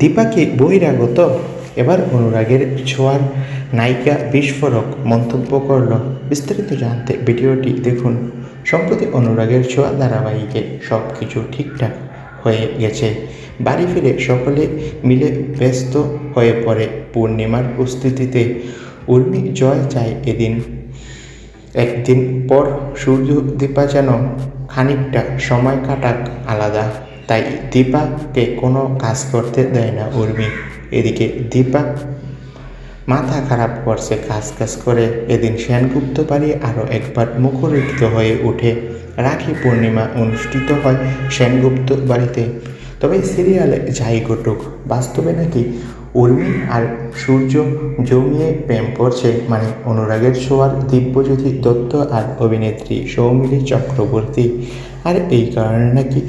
দীপাকে বহিরাগত। এবার অনুরাগের ছোঁয়ার নায়িকা বিস্ফোরক মন্তব্য করল। বিস্তারিত জানতে ভিডিওটি দেখুন। সম্প্রতি অনুরাগের ছোঁয়া ধারাবাহিকে সব কিছু ঠিকঠাক হয়ে গেছে। বাড়ি ফিরে সকলে মিলে ব্যস্ত হয়ে পড়ে পূর্ণিমার উপস্থিতিতে। উর্মি জয় চায় এদিন। একদিন পর সূর্য দীপা যেন খানিকটা সময় কাটাক আলাদা। তাই দীপাকে কোনো কাজ করতে দেয় না উর্মি। এদিকে দীপা মাথা খারাপ করছে, কাজ কাজ করে। এদিন সেনগুপ্ত বাড়ি আরও একবার মুখরিত হয়ে ওঠে রাখি পূর্ণিমা অনুষ্ঠিত হয় সেনগুপ্ত বাড়িতে। তবে সিরিয়ালে যাই ঘটুক, বাস্তবে নাকি উর্মি আর সূর্য জমিয়ে প্রেম করছে? মানে অনুরাগের ছোঁয়ার দিব্যজ্যোতি দত্ত আর অভিনেত্রী সৌমিলি চক্রবর্তী। আর এই কারণে নাকি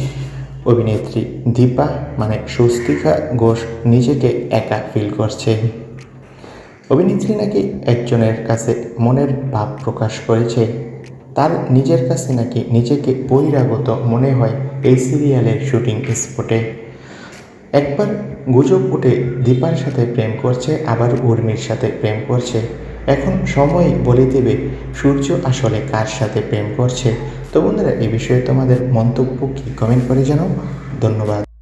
অভিনেত্রী দীপা মানে স্বস্তিকা ঘোষ নিজেকে একা ফিল করছে। অভিনেত্রী নাকি একজনের কাছে মনের ভাব প্রকাশ করেছে। তার নিজের কাছে নাকি নিজেকে বহিরাগত মনে হয় এই সিরিয়ালের শুটিং স্পটে একবার গুজব উঠে দীপার সাথে প্রেম করছে, আবার উর্মির সাথে প্রেম করছে। এখন সময় বলে দেবে সূর্য আসলে কার সাথে প্রেম করছে তো বন্ধুরা এই বিষয়ে তোমাদের মন্তব্য কি? কমেন্ট করে জানাও। ধন্যবাদ।